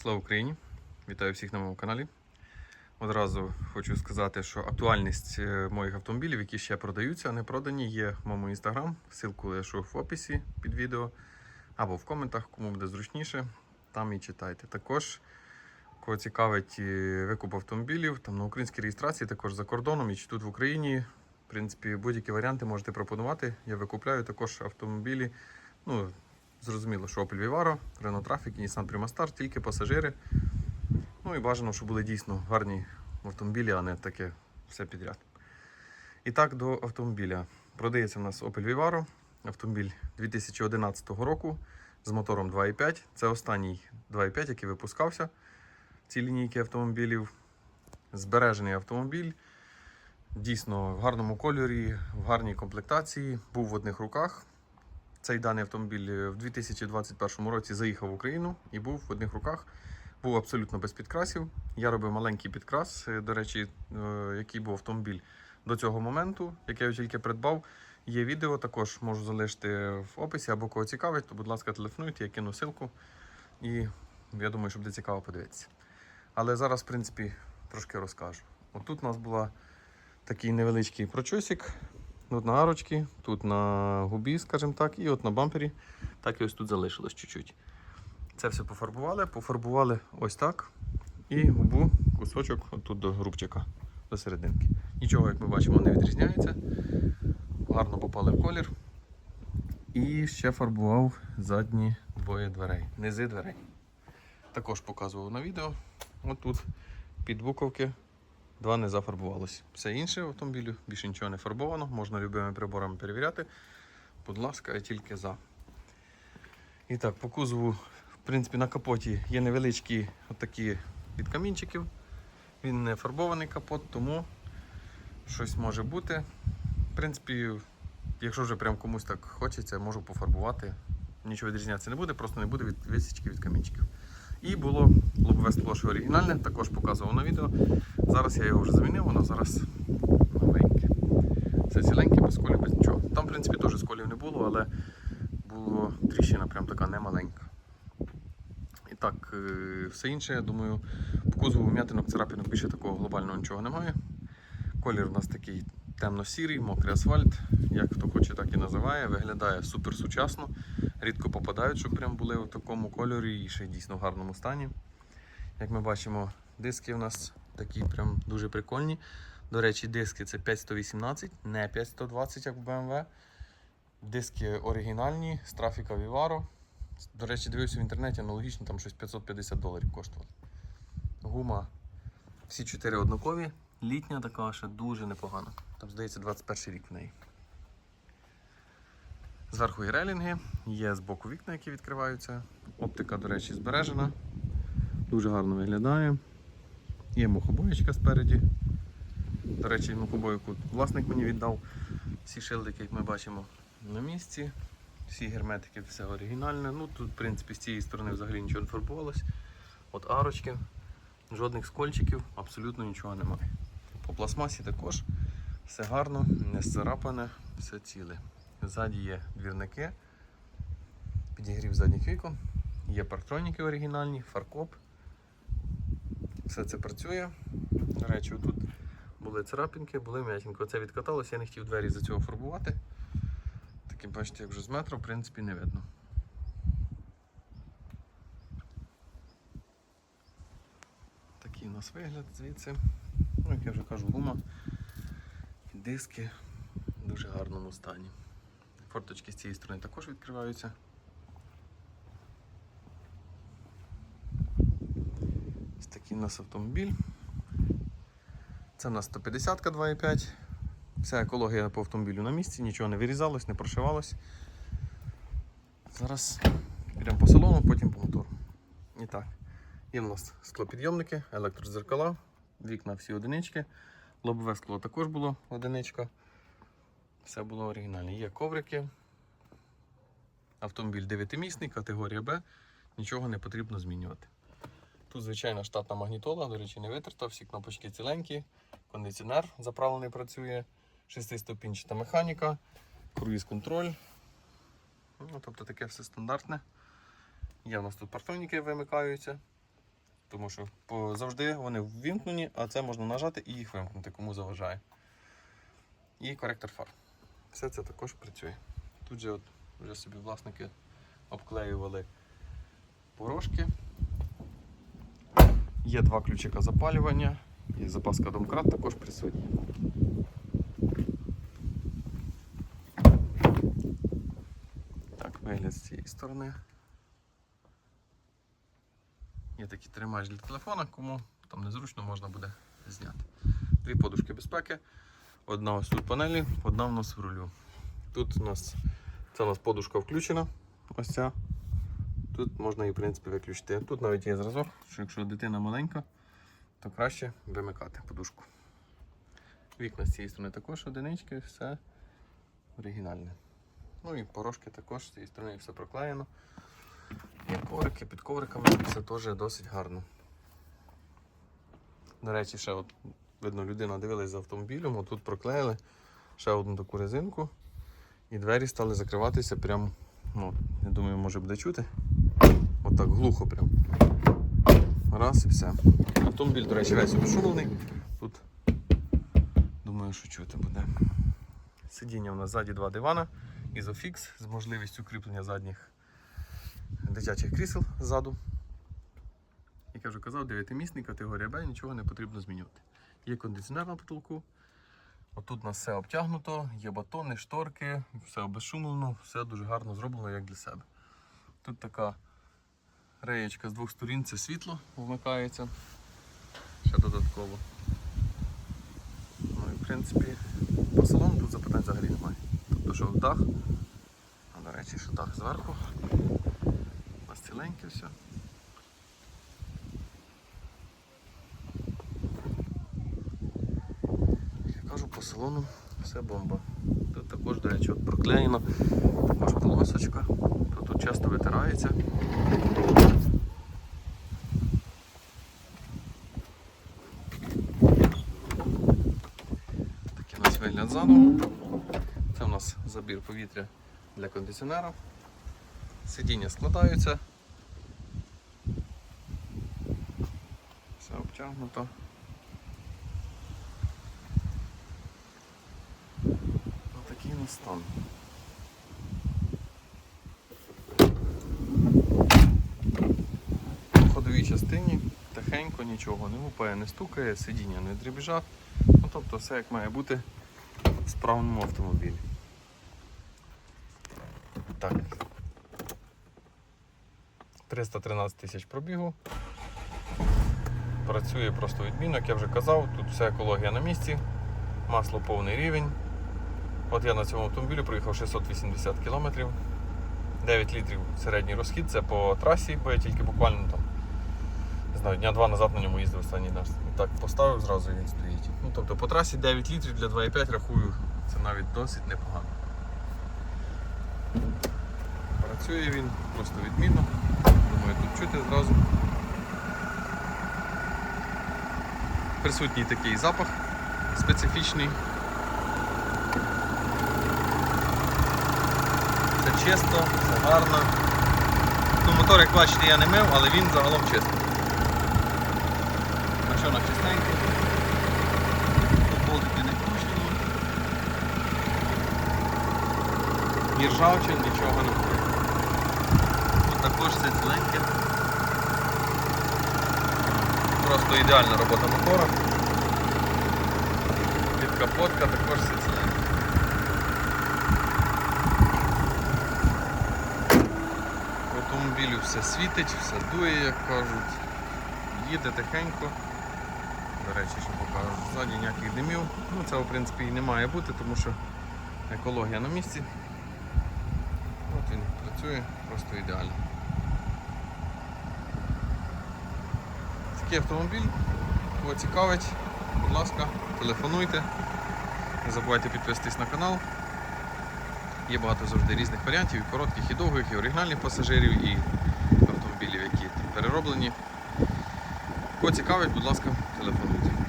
Слава Україні! Вітаю всіх на моєму каналі. Одразу хочу сказати, що актуальність е, моїх автомобілів, які ще продаються, а не продані, є в моєму інстаграм. Ссылку лишу в описі під відео або в коментах, кому буде зручніше. Там і читайте. Також, кого цікавить викуп автомобілів, там на українській реєстрації, також за кордоном і чи тут в Україні. В принципі, будь-які варіанти можете пропонувати. Я викупляю також автомобілі. Ну, Зрозуміло, що Opel Vivaro, Renault Trafic і Nissan Prima Star, тільки пасажири. Ну і бажано, щоб були дійсно гарні автомобілі, а не таке все підряд. І так, до автомобіля. Продається у нас Opel Vivaro, автомобіль 2011 року з мотором 2.5. Це останній 2.5, який випускався в цій лінійці автомобілів. Збережений автомобіль. Дійсно в гарному кольорі, в гарній комплектації, був в одних руках. Цей даний автомобіль е, в 2021 році заїхав в Україну і був в одних руках. Був абсолютно без підкрасів. Я робив маленький підкрас, е, до речі, е, який був автомобіль до цього моменту, який я тільки придбав. Є відео, також можу залишити в описі або кого цікавить, то, будь ласка, телефонуйте, я кину ссылку. І я думаю, що буде цікаво подивитися. Але зараз, в принципі, трошки розкажу. Отут у нас була такий невеличкий прочосик. Тут на арочці, тут на губі, скажімо так, і от на бампері. Так і ось тут залишилось чуть-чуть. Це все пофарбували, пофарбували ось так. І губу кусочок тут до грубчика, до серединки. Нічого, як ми бачимо, не відрізняється. Гарно попали в колір. І ще фарбував задні двоє дверей, низи дверей. Також показував на відео. От тут під буковки Два не зафарбувалось. Все інше в автомобілю більше нічого не фарбовано, можна любими приборами перевіряти. Будь ласка, я тільки за. І так, по кузову, в принципі, на капоті є невеличкі отакі від камінчиків. Він не фарбований капот, тому щось може бути. В принципі, якщо вже прям комусь так хочеться, можу пофарбувати. Нічого відрізнятися не буде, просто не буде від висічки від камінчиків. І було лобове скло, що оригінальне, також показував на відео. Зараз я його вже замінив, воно зараз новеньке. Все ціленьке, без колів, без нічого. Там, в принципі, теж сколів не було, але було тріщина прям така немаленька. І так, е, все інше, я думаю, по кузову м'ятинок, царапинок більше такого глобального нічого немає. Колір у нас такий темно-сірий, мокрий асфальт, як хто хоче, так і називає. Виглядає супер сучасно. Рідко попадають, щоб прям були в такому кольорі і ще дійсно в гарному стані. Як ми бачимо, диски у нас такі прям дуже прикольні. До речі, диски це 5118, не 5120, як в BMW. Диски оригінальні з трафіка Vivaro. До речі, дивився в інтернеті, аналогічно там щось 550 доларів коштувало. Гума всі чотири однакові. Літня така ще дуже непогана. Там, здається, 21 рік в неї. Зверху є релінги, є з боку вікна, які відкриваються. Оптика, до речі, збережена. Дуже гарно виглядає. Є мухобоєчка спереді. До речі, мухобойку власник мені віддав. Всі шилдики, як ми бачимо, на місці. Всі герметики, все оригінальне. Ну тут, в принципі, з цієї сторони взагалі нічого не фарбувалось. От арочки, жодних скольчиків, абсолютно нічого немає. По пластмасі також все гарно, не зцарапане, все ціле. Ззаді є двірники, підігрів задніх вікон, є парктроніки оригінальні, фаркоп. Все це працює. До речі, тут були царапинки, були м'ятінки. Оце відкаталося, я не хотів двері за цього фарбувати. Такі, бачите, як вже з метра, в принципі, не видно. Такий у нас вигляд звідси. Ну, як я вже кажу, гума і диски в дуже гарному стані. Форточки з цієї сторони також відкриваються. Ось такий у нас автомобіль. Це у нас 150 2.5. Вся екологія по автомобілю на місці, нічого не вирізалось, не прошивалось. Зараз підемо по салону, потім по мотору. І так, є у нас склопідйомники, електрозеркала, вікна всі одинички, лобове скло також було одиничка. Все було оригінальне. Є коврики. Автомобіль 9-місний, категорія Б. Нічого не потрібно змінювати. Тут, звичайно, штатна магнітола, до речі, не витерта, всі кнопочки ціленькі, кондиціонер заправлений працює, шестиступінчата механіка, круїз-контроль. Ну, тобто таке все стандартне. Є у нас тут партроніки вимикаються. Тому що завжди вони ввімкнені, а це можна нажати і їх вимкнути, кому заважає. І коректор фар. Все це також працює. Тут же от вже собі власники обклеювали порошки. Є два ключика запалювання і запаска домкрат також присутня. Так, вигляд з цієї сторони. Є такий тримач для телефона, кому там незручно можна буде зняти. Дві подушки безпеки. Одна ось тут панелі, одна в нас в рулю. Тут у нас це у нас подушка включена. Ось ця. Тут можна її в принципі виключити. Тут навіть є зразок, що якщо дитина маленька, то краще вимикати подушку. Вікна з цієї сторони також одинички, все оригінальне. Ну і порошки також з цієї сторони все проклеєно. Є коврики, під ковриками все теж досить гарно. До речі, ще от видно, людина дивилась за автомобілем, отут проклеїли ще одну таку резинку. І двері стали закриватися прям, ну, я думаю, може буде чути. Отак глухо прям. Раз і все. Автомобіль, до речі, весь обшумлений. Тут думаю, що чути буде. Сидіння у нас ззаді два дивана, ізофікс з можливістю кріплення задніх дитячих крісел ззаду. Як я вже казав, 9-місний, категорія Б, нічого не потрібно змінювати. Є кондиціонер на потолку. Отут у нас все обтягнуто, є батони, шторки, все обезшумлено, все дуже гарно зроблено як для себе. Тут така реєчка з двох сторін, це світло вмикається. Ще додатково. Ну і в принципі по салону тут запитань взагалі немає. Тобто що дах, а до речі, що дах зверху. У нас ціленьке все. Я кажу, по салону все бомба. Тут також, до речі, от проклеєно, також полосочка, часто витирається. Такий у нас вигляд ззаду. Це у нас забір повітря для кондиціонера. Сидіння складаються. Все обтягнуто. Отакий у нас стан. В ходовій частині тихенько, нічого не гупає, не стукає, сидіння не дребіжать. Ну, тобто все як має бути в справному автомобілі. Так. 313 тисяч пробігу. Працює просто відмінно, як я вже казав, тут вся екологія на місці, масло повний рівень. От я на цьому автомобілі проїхав 680 км. 9 літрів середній розхід, це по трасі, бо я тільки буквально там знаю, дня два назад на ньому їздив останній раз. Так поставив зразу і він стоїть. Ну, тобто по трасі 9 літрів для 2,5 рахую, це навіть досить непогано. Працює він просто відмінно. Думаю, тут чути зразу. Присутній такий запах специфічний. Все чисто, все гарно. Ну, мотор, як бачите, я не мив, але він загалом чистий. Машина чистенька. Тут болтики не включені. Ні ржавчин, нічого не буде. Тут також все ціленьке. Просто ідеальна робота мотора. Під капотка також все ціленьке. В автомобілі все світить, все дує, як кажуть. Їде тихенько. До речі, що покажу, ззаді ніяких димів. Ну, це в принципі і не має бути, тому що екологія на місці. От він працює просто ідеально. Такий автомобіль, кого цікавить, будь ласка, телефонуйте. Не забувайте підписатись на канал. Є багато завжди різних варіантів, і коротких, і довгих, і оригінальних пасажирів, і автомобілів, які перероблені. Кого цікавить, будь ласка, телефонуйте.